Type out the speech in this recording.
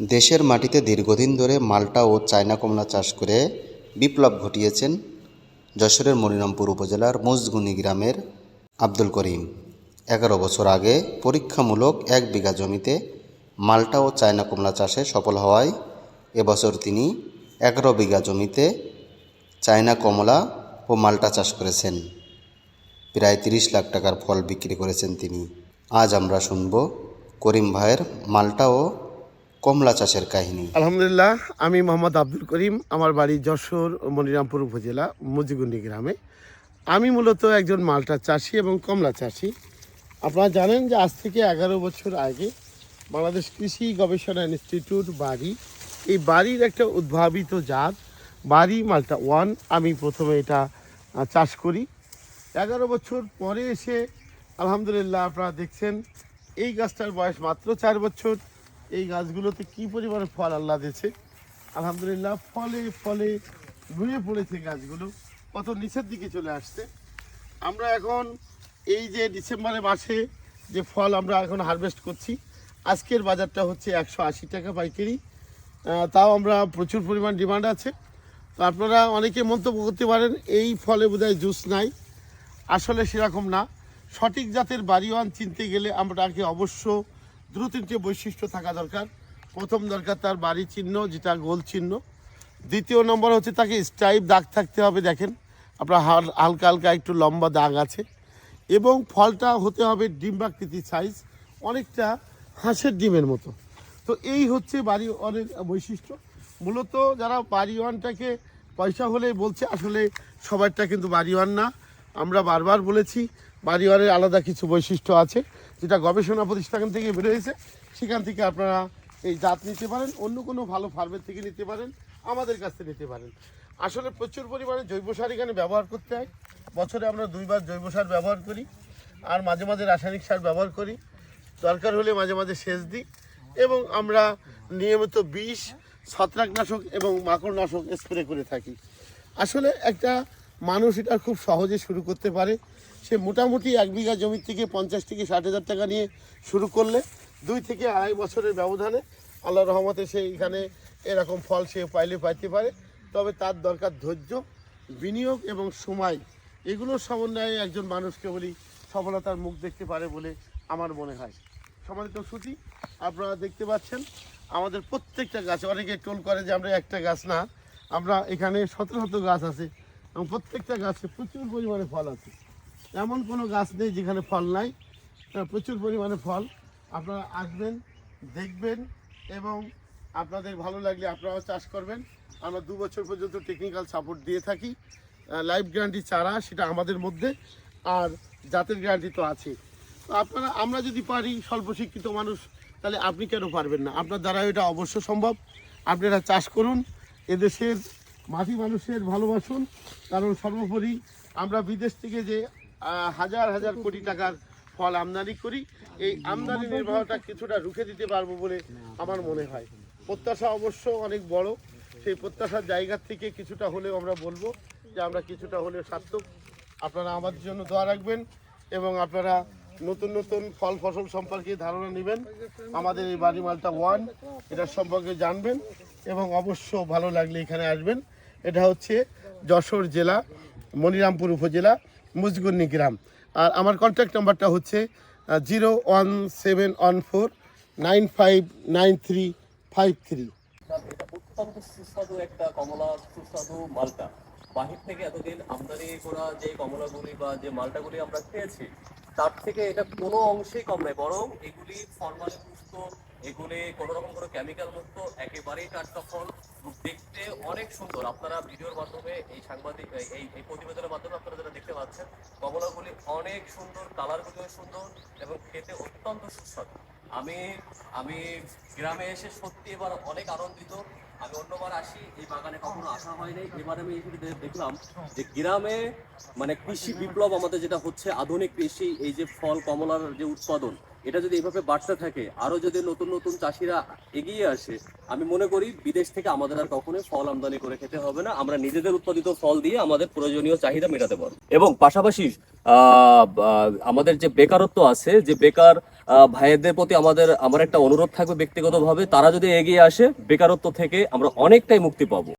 দেশের মাটিতে দীর্ঘদিন ধরে মাল্টা ও চায়না কমলা চাষ করে বিপ্লব ঘটিয়েছেন যশোরের মনিরামপুর উপজেলার মুজগুনি গ্রামের আব্দুল করিম। এগারো বছর আগে পরীক্ষামূলক এক বিঘা জমিতে মাল্টা ও চায়না কমলা চাষে সফল হওয়ায় এবছর তিনি এগারো বিঘা জমিতে চায়না কমলা ও মাল্টা চাষ করেছেন। প্রায় তিরিশ লাখ টাকার ফল বিক্রি করেছেন তিনি। আজ আমরা শুনব করিম ভাইয়ের মাল্টা ও কমলা চাষের কাহিনী। আলহামদুলিল্লাহ, আমি মোহাম্মদ আব্দুল করিম, আমার বাড়ি যশোর, মনিরামপুর উপজেলা মুজিগুন্ডি গ্রামে। আমি মূলত একজন মালটা চাষি এবং কমলা চাষি। আপনারা জানেন যে আজ থেকে এগারো বছর আগে বাংলাদেশ কৃষি গবেষণা ইনস্টিটিউট বাড়ি, এই বাড়ির একটা উদ্ভাবিত জাত, বাড়ি মালটা ওয়ান। আমি প্রথমে এটা চাষ করি। এগারো বছর পরে এসে আলহামদুলিল্লাহ আপনারা দেখছেন, এই গাছটার বয়স মাত্র চার বছর। এই গাছগুলোতে কি পরিমাণে ফল আল্লাহ দিয়েছে? আলহামদুলিল্লাহ, ফলে ফলে নুয়ে পড়েছে গাছগুলো। কত নিচের দিকে চলে আসছে। আমরা এখন এই যে ডিসেম্বরের মাসে যে ফল আমরা এখন হারভেস্ট করছি, আজকের বাজারটা হচ্ছে একশো আশি টাকা পাইকারি। তাও আমরা প্রচুর পরিমাণ ডিমান্ড আছে। তো আপনারা অনেকে মন্তব্য করতে পারেন, এই ফলে বোধহয় জুস নাই। আসলে সেরকম না। সঠিক জাতের বাড়িওয়ান চিনতে গেলে আমরাকে অবশ্য দ্রু তিনটে বৈশিষ্ট্য থাকা দরকার। প্রথম দরকার তার বাড়ি চিহ্ন, যেটা গোল চিহ্ন। দ্বিতীয় নম্বর হচ্ছে তাকে স্টাইপ দাগ থাকতে হবে, দেখেন। আপনার হাল- হালকা হালকা একটু লম্বা দাগ আছে। এবং ফলটা হতে হবে ডিম্বাকৃতি সাইজ অনেকটা হাঁসের ডিমের মতো। তো এই হচ্ছে বাড়ি অনেক বৈশিষ্ট্য। মূলত যারা বাড়িওয়ানটাকে পয়সা হলে বলছে, আসলে সবারটা কিন্তু বাড়িওয়ান না। আমরা বারবার বলেছি বাড়িওয়ানের আলাদা কিছু বৈশিষ্ট্য আছে, যেটা গবেষণা প্রতিষ্ঠান থেকে বেরোয়েছে সেখান থেকে আপনারা এই জাত নিতে পারেন, অন্য কোনো ভালো ফার্মের থেকে নিতে পারেন, আমাদের কাছ থেকে নিতে পারেন। আসলে প্রচুর পরিমাণে জৈব সার এখানে ব্যবহার করতে হয়। বছরে আমরা দুইবার জৈব সার ব্যবহার করি আর মাঝে মাঝে রাসায়নিক সার ব্যবহার করি। দরকার হলে মাঝে মাঝে সেচ দিই এবং আমরা নিয়মিত বিষ, ছত্রাকনাশক এবং মাকড়নাশক স্প্রে করে থাকি। আসলে একটা মানুষ এটা খুব সহজে শুরু করতে পারে। সে মোটামুটি এক বিঘা জমি থেকে পঞ্চাশ থেকে ষাট হাজার টাকা নিয়ে শুরু করলে দুই থেকে আড়াই বছরের ব্যবধানে আল্লাহ রহমতে সে এখানে এরকম ফল সে পাইলে পাইতে পারে। তবে তার দরকার ধৈর্য, বিনিয়োগ এবং সময়। এগুলোর সমন্বয়ে একজন মানুষকে বলি সফলতার মুখ দেখতে পারে বলে আমার মনে হয়। সম্মানিত শ্রুতি, আপনারা দেখতে পাচ্ছেন, আমাদের প্রত্যেকটা গাছ, অনেকে টোল করে যে আমরা একটা গাছ না, আমরা এখানে শত শত গাছ আছে। এবং প্রত্যেকটা গাছে প্রচুর পরিমাণে ফল আছে। এমন কোনো গাছ নেই যেখানে ফল নাই। প্রচুর পরিমাণে ফল। আপনারা আসবেন, দেখবেন এবং আপনাদের ভালো লাগলে আপনারাও চাষ করবেন। আমরা দু বছর পর্যন্ত টেকনিক্যাল সাপোর্ট দিয়ে থাকি। লাইফ গ্যারান্টি চারা সেটা আমাদের মধ্যে আর জাতের গ্যারান্টি তো আছে। তো আপনারা, আমরা যদি পারি স্বল্প শিক্ষিত মানুষ, তাহলে আপনি কেন পারবেন না? আপনার দ্বারা এটা অবশ্য সম্ভব। আপনারা চাষ করুন। এদেশের মাটি মানুষের ভালোবাসুন, কারণ সর্বোপরি আমরা বিদেশ থেকে যে হাজার হাজার কোটি টাকার ফল আমদানি করি, এই আমদানি নির্বাহটা কিছুটা রুখে দিতে পারব বলে আমার মনে হয়। প্রত্যাশা অবশ্য অনেক বড়। সেই প্রত্যাশার জায়গা থেকে কিছুটা হলেও আমরা বলব যে আমরা কিছুটা হলেও সার্থক। আপনারা আমাদের জন্য দোয়া রাখবেন এবং আপনারা নতুন নতুন ফল ফসল সম্পর্কে ধারণা নেবেন। আমাদের এই বাড়ি মালটা ওয়ান, এটার সম্পর্কে জানবেন এবং অবশ্য ভালো লাগলে এখানে আসবেন। এটা হচ্ছে যশোর জেলা, মনিরামপুর উপজেলা, মুজগুন্নি গ্রাম। আর আমার কন্ট্যাক্ট নাম্বারটা হচ্ছে zero one seven one four nine five nine three five three অত্যন্ত সুস্বাদু একটা কমলা, সুস্বাদু বাহির থেকে এতদিন আমদানি করা যে কমলাগুলি বা যে আমরা খেয়েছি, তার থেকে এটা কোনো অংশেই কম বরং এগুলি এগুলি কোনো রকম কোনো কেমিক্যাল মুক্ত, একেবারেই টাটকা ফল দেখতে অনেক সুন্দর। আপনারা ভিডিওর মাধ্যমে এই সাংবাদিক, এই এই প্রতিবেদনের মাধ্যমে আপনারা যেটা দেখতে পাচ্ছেন, কমলাগুলি অনেক সুন্দর, কালারগুলিও সুন্দর এবং খেতে অত্যন্ত সুস্বাদু। আমি আমি গ্রামে এসে সত্যি এবার অনেক আনন্দিত। আমি অন্যবার আসি, এই বাগানে কখনো আসা হয়নি এবার আমি এসে দেখলাম যে গ্রামে মানে কৃষি বিপ্লব আমাদের যেটা হচ্ছে, আধুনিক কৃষি, এই যে ফল, কমলার যে উৎপাদন এটা যদি এভাবে বাড়তে থাকে আরও যদি নতুন নতুন চাষিরা এগিয়ে আসে, আমি মনে করি বিদেশ থেকে আমাদের আর কখনোই ফল আমদানি করে খেতে হবে না। আমরা নিজেদের উৎপাদিত ফল দিয়ে আমাদের প্রয়োজনীয় চাহিদা মেটাতে পারব। এবং পাশাপাশি আমাদের যে বেকারত্ব আছে, যে বেকার ভাইয়েদের প্রতি আমাদের, আমার একটা অনুরোধ থাকবে ব্যক্তিগতভাবে, তারা যদি এগিয়ে আসে, বেকারত্ব থেকে আমরা অনেকটাই মুক্তি পাবো।